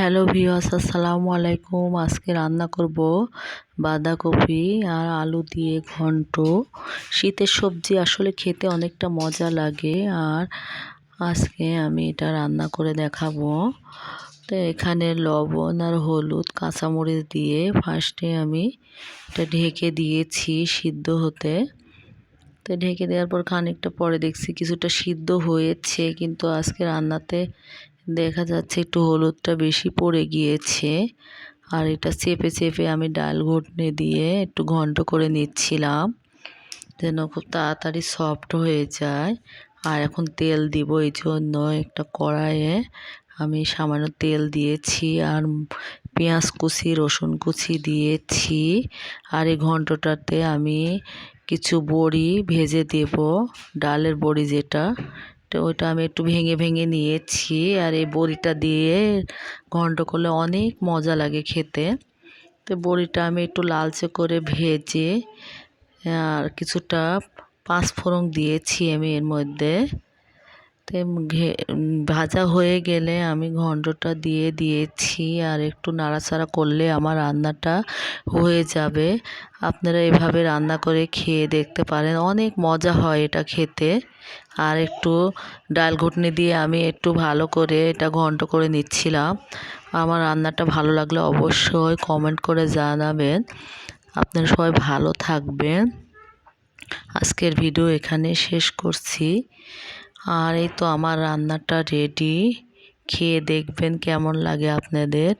Hello ভিওয়াস আসসালামু আলাইকুম। আজকে রান্না করব বাঁধাকপি আর আলু দিয়ে ঘন্ট। শীতের সবজি আসলে খেতে অনেকটা মজা লাগে আর আজকে আমি এটা রান্না করে দেখাবো। তো এখানে লবণ আর হলুদ, কাঁচামরিচ দিয়ে ফার্স্টে আমি এটা ঢেকে দিয়েছি সিদ্ধ হতে। তো ঢেকে দেওয়ার পর খানিকটা পরে দেখছি কিছুটা সিদ্ধ হয়েছে, কিন্তু আজকে রান্নাতে দেখা যাচ্ছে একটু হলুদটা বেশি পড়ে গিয়েছে। আর এটা চেপে চেপে আমি ডাল ঘুটনে দিয়ে একটু ঘন্ট করে নিচ্ছিলাম, যেন খুব তাড়াতাড়ি সফট হয়ে যায়। আর এখন তেল দিব এই জন্য একটা কড়াইয়ে। আমি সামান্য তেল দিয়েছি আর পেঁয়াজ কুচি, রসুন কুচি দিয়েছি। আর এই ঘন্টটাতে আমি কিছু বড়ি ভেজে দেব, ডালের বড়ি যেটা। তো ওইটা আমি একটু ভেঙে ভেঙে নিয়েছি আর এই বড়িটা দিয়ে ঘন্ট করলে অনেক মজা লাগে খেতে। তো বড়িটা আমি একটু লালচে করে ভেজে আর কিছুটা পাঁচফোড়ন দিয়েছি আমি এর মধ্যে। তো ভাজা হয়ে গেলে আমি ঘন্টটা দিয়ে দিয়েছি আর একটু নাড়াচাড়া করলে আমার রান্নাটা হয়ে যাবে। আপনারা এভাবে রান্না করে খেয়ে দেখতে পারেন। অনেক মজা হয় এটা খেতে। আর একটু ডাল ঘুটনি দিয়ে আমি একটু ভালো করে এটা ঘন্ট করে নিচ্ছিলাম। আমার রান্নাটা ভালো লাগলে অবশ্যই কমেন্ট করে জানাবেন। আপনারা সবাই ভালো থাকবেন। আজকের ভিডিও এখানে শেষ করছি। আর এই তো আমার রান্নাটা রেডি খেয়ে দেখবেন কেমন লাগে আপনাদের।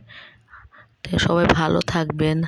সবাই ভালো থাকবেন।